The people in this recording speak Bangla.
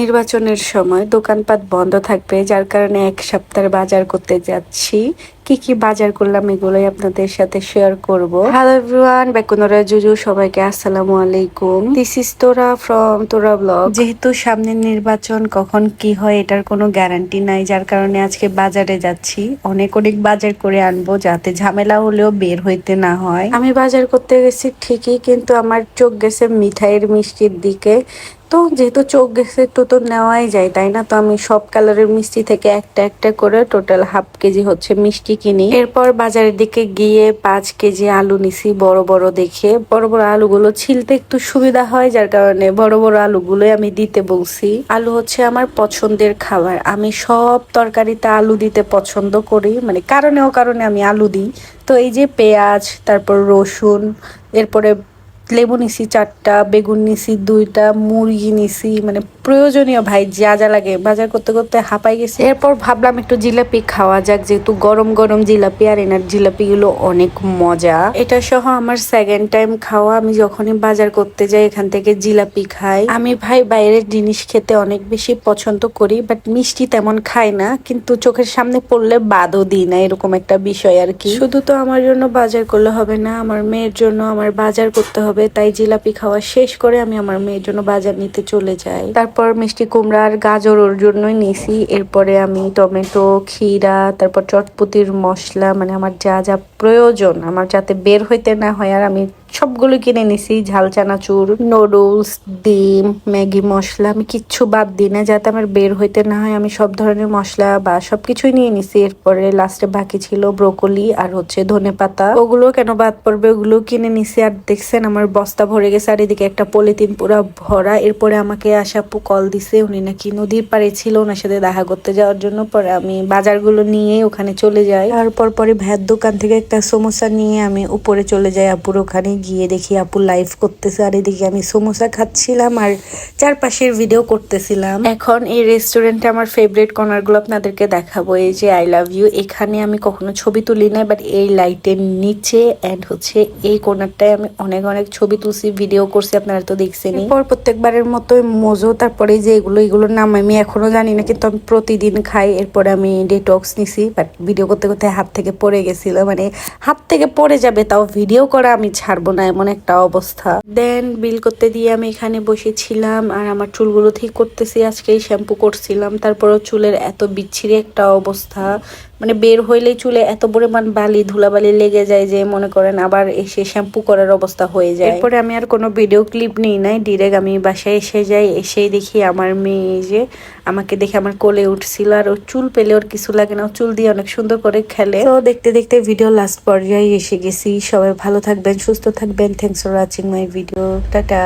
নির্বাচনের সময় দোকানপাট বন্ধ থাকবে যার কারণে এক সপ্তাহের বাজার করতে যাচ্ছি। কি কি বাজার করলাম এগুলোই আপনাদের সাথে শেয়ার করব। হ্যালো এভরিওয়ান বেকুনরা জুজু সবাইকে আসসালামু আলাইকুম। This is Tora from Tora blog যেহেতু সামনে নির্বাচন কখন কি হয় এটার কোনো গ্যারান্টি নাই যার কারণে আজকে বাজারে যাচ্ছি। অনেক অনেক বাজার করে আনব যাতে ঝামেলা হলেও বের হইতে না হয়। আমি বাজার করতে গেছি ঠিকই কিন্তু আমার চোখ গেছে মিঠাইয়ের মিষ্টির দিকে। তো যেহেতু চোখ গেছে একটু তো নেওয়াই যায়, তাই না? তো আমি সব কালারের মিষ্টি থেকে একটা একটা করে টোটাল হাফ কেজি হচ্ছে মিষ্টি কিনি। এরপর বাজারের দিকে গিয়ে পাঁচ কেজি আলু নিছি বড় বড় দেখে। বড় বড় আলুগুলো ছিলতে একটু সুবিধা হয়, যার কারণে বড় বড় আলুগুলোই আমি দিতে বলছি। আলু হচ্ছে আমার পছন্দের খাবার। আমি সব তরকারিতে আলু দিতে পছন্দ করি মানে কারণেও কারণে আমি আলু দিই। তো এই যে পেঁয়াজ, তারপর রসুন, এরপরে লেবু নিছি চারটা বেগুন নিছি দুইটা মুরগি নিছি মানে প্রয়োজনীয় ভাই যা যা লাগে। বাজার করতে করতে হাঁপাই গেছে। এরপর ভাবলাম একটু জিলাপি খাওয়া যাক যেহেতু গরম গরম জিলাপি আর এনার জিলাপি গুলো অনেক মজা। এটা সহ আমার সেকেন্ড টাইম খাওয়া। আমি যখনই বাজার করতে যাই এখান থেকে জিলাপি খাই। আমি ভাই বাইরের জিনিস খেতে অনেক বেশি পছন্দ করি বাট মিষ্টি তেমন খাই না। কিন্তু চোখের সামনে পড়লে বাদও দিই না এরকম একটা বিষয় আর কি। শুধু তো আমার জন্য বাজার করলে হবে না আমার মেয়ের জন্য আমার বাজার করতে হবে। তাই জিলাপি খাওয়া শেষ করে আমি আমার মেয়ের জন্য বাজার নিতে চলে যাই। তারপর মিষ্টি কুমড়ার গাজর ওর জন্যই নিয়েছি। এরপরে আমি টমেটো, ক্ষীরা, তারপর চটপতির মশলা মানে আমার যা যা প্রয়োজন, আমার যাতে বের হইতে না হয়, আর আমি সবগুলো কিনে নিছি, ঝাল, চানাচুর নুডলস ডিম, ম্যাগি, মশলা, আমি কিচ্ছু বাদ দিই না, যাতে আমার বের হইতে না হয়। আমি সব ধরনের মশলা বা সবকিছুই নিয়ে নিছি। এরপরে লাস্টে বাকি ছিল ব্রোকলি আর হচ্ছে ধনে পাতা। ওগুলো কেন বাদ পড়বে? ওগুলো কিনে নিছি আর দেখছেন আমার বস্তা ভরে গেছে। আর এদিকে একটা পলিথিন পুরো ভরা। এরপরে আমাকে আশাপু কল দিছে। উনি নাকি নদীর পাড়ে ছিল। ওনার সাথে দেখা করতে যাওয়ার জন্য। পরে আমি বাজারগুলো নিয়ে ওখানে চলে যাই। তারপর পরে ভ্যাট দোকান থেকে একটা সমোসা নিয়ে আমি উপরে চলে যাই। আপুর ওখানে গিয়ে দেখি আপু লাইভ করতেছে। আর এদিকে আমি সমোসা খাচ্ছিলাম আর চারপাশের ভিডিও করতেছিলাম। এখন এই রেস্টুরেন্টে আমার ফেভারিট কর্নারগুলো আপনাদেরকে দেখাবো। এই যে আই লাভ ইউ এখানে আমি কখনো ছবি তুলি না বাট এই লাইটের নিচে অ্যান্ড হচ্ছে এই কর্নারটায় আমি অনেক অনেক ছবি তুলছি ভিডিও করছি, আপনারা তো দেখছেনই। পর প্রত্যেকবারের মতোই মোজো, তারপরে যে এগুলো, এগুলোর নাম আমি এখনও জানি না, কিন্তু আমি প্রতিদিন খাই। এরপরে আমি ডেটক্স নিছি বাট ভিডিও করতে করতে হাত থেকে পড়ে গেছিল। মানে হাত থেকে পড়ে যাবে, তাও ভিডিও করা আমি ছাড়বো না এমন একটা অবস্থা। দেন বিল করতে দিয়ে আমি এখানে বসেছিলাম আর আমার চুলগুলো ঠিক করতেছি, আজকেই শ্যাম্পু করছিলাম। তারপরও চুলের এত বিচ্ছিরি একটা অবস্থা। মানে বের হইলেই চুলে এত পরিমাণ বালি, ধুলাবালি লেগে যায় যে মনে করেন আবার এসে শ্যাম্পু করার অবস্থা হয়ে যায়। এরপরে আমি আর কোনো ভিডিও ক্লিপ নিই নাই ডিরেক্ট আমি বাসায় এসে যাই, এসেই দেখি আমার মেয়ে যে আমাকে দেখে আমার কোলে উঠছিল আর ওর চুল পেলে ওর কিছু লাগে না, ও চুল দিয়ে অনেক সুন্দর করে খেলে। তো দেখতে দেখতে ভিডিও লাস্ট পর্যায়ে এসে গেছি। সবাই ভালো থাকবেন, সুস্থ থাকবেন। Thanks for watching my video tata